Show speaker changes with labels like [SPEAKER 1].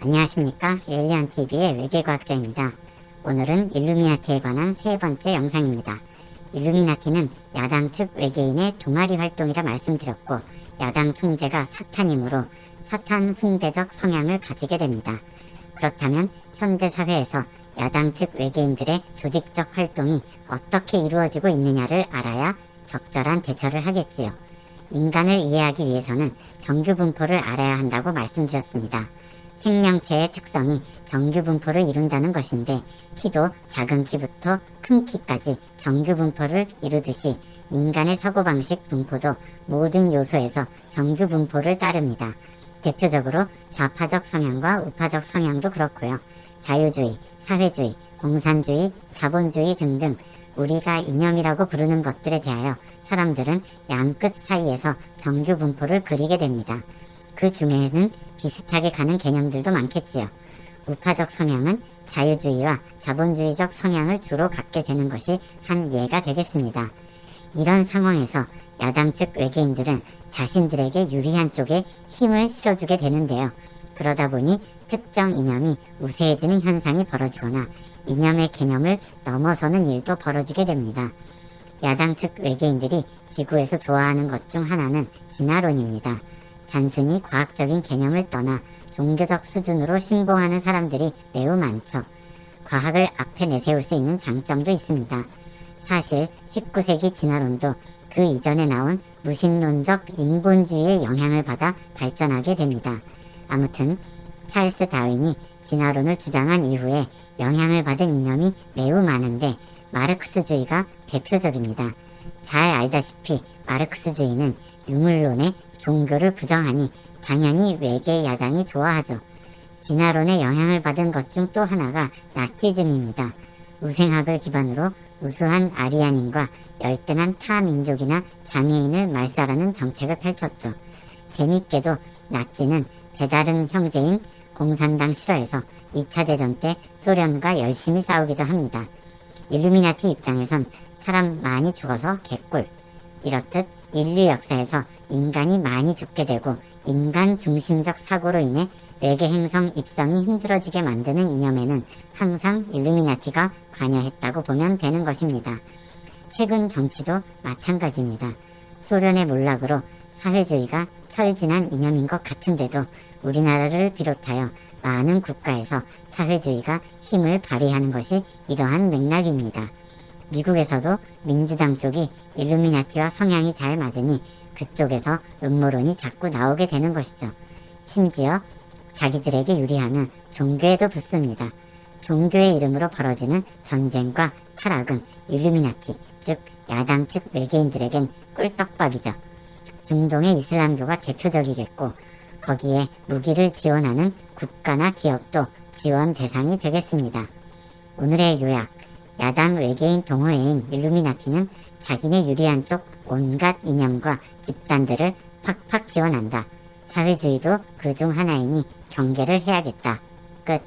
[SPEAKER 1] 안녕하십니까 에일리언TV의 외계과학자입니다. 오늘은 일루미나티에 관한 세 번째 영상입니다. 일루미나티는 야당 측 외계인의 동아리 활동이라 말씀드렸고 야당 총재가 사탄이므로 사탄 숭배적 성향을 가지게 됩니다. 그렇다면 현대 사회에서 야당 측 외계인들의 조직적 활동이 어떻게 이루어지고 있느냐를 알아야 적절한 대처를 하겠지요. 인간을 이해하기 위해서는 정규 분포를 알아야 한다고 말씀드렸습니다. 생명체의 특성이 정규 분포를 이룬다는 것인데 키도 작은 키부터 큰 키까지 정규 분포를 이루듯이 인간의 사고방식 분포도 모든 요소에서 정규 분포를 따릅니다. 대표적으로 좌파적 성향과 우파적 성향도 그렇고요. 자유주의, 사회주의, 공산주의, 자본주의 등등 우리가 이념이라고 부르는 것들에 대하여 사람들은 양끝 사이에서 정규 분포를 그리게 됩니다. 그 중에는 비슷하게 가는 개념들도 많겠지요. 우파적 성향은 자유주의와 자본주의적 성향을 주로 갖게 되는 것이 한 예가 되겠습니다. 이런 상황에서 야당 측 외계인들은 자신들에게 유리한 쪽에 힘을 실어주게 되는데요. 그러다 보니 특정 이념이 우세해지는 현상이 벌어지거나 이념의 개념을 넘어서는 일도 벌어지게 됩니다. 야당 측 외계인들이 지구에서 좋아하는 것 중 하나는 진화론입니다. 단순히 과학적인 개념을 떠나 종교적 수준으로 신봉하는 사람들이 매우 많죠. 과학을 앞에 내세울 수 있는 장점도 있습니다. 사실 19세기 진화론도 그 이전에 나온 무신론적 인본주의의 영향을 받아 발전하게 됩니다. 아무튼 찰스 다윈이 진화론을 주장한 이후에 영향을 받은 이념이 매우 많은데 마르크스주의가 대표적입니다. 잘 알다시피 마르크스주의는 유물론에 종교를 부정하니 당연히 외계 야당이 좋아하죠. 진화론에 영향을 받은 것 중 또 하나가 나치즘입니다. 우생학을 기반으로 우수한 아리아닌과 열등한 타 민족이나 장애인을 말살하는 정책을 펼쳤죠. 재밌게도 나치는 배다른 형제인 공산당 실화에서 2차 대전 때 소련과 열심히 싸우기도 합니다. 일루미나티 입장에선 사람 많이 죽어서 개꿀. 이렇듯 인류 역사에서 인간이 많이 죽게 되고 인간 중심적 사고로 인해 외계 행성 입성이 힘들어지게 만드는 이념에는 항상 일루미나티가 관여했다고 보면 되는 것입니다. 최근 정치도 마찬가지입니다. 소련의 몰락으로 사회주의가 철진한 이념인 것 같은데도 우리나라를 비롯하여 많은 국가에서 사회주의가 힘을 발휘하는 것이 이러한 맥락입니다. 미국에서도 민주당 쪽이 일루미나티와 성향이 잘 맞으니 그쪽에서 음모론이 자꾸 나오게 되는 것이죠. 심지어 자기들에게 유리하면 종교에도 붙습니다. 종교의 이름으로 벌어지는 전쟁과 타락은 일루미나티, 즉 야당 측 외계인들에겐 꿀떡밥이죠. 중동의 이슬람교가 대표적이겠고 거기에 무기를 지원하는 국가나 기업도 지원 대상이 되겠습니다. 오늘의 요약 야당 외계인 동호회인 일루미나티는 자기네 유리한 쪽 온갖 이념과 집단들을 팍팍 지원한다. 사회주의도 그 중 하나이니 경계를 해야겠다. 끝.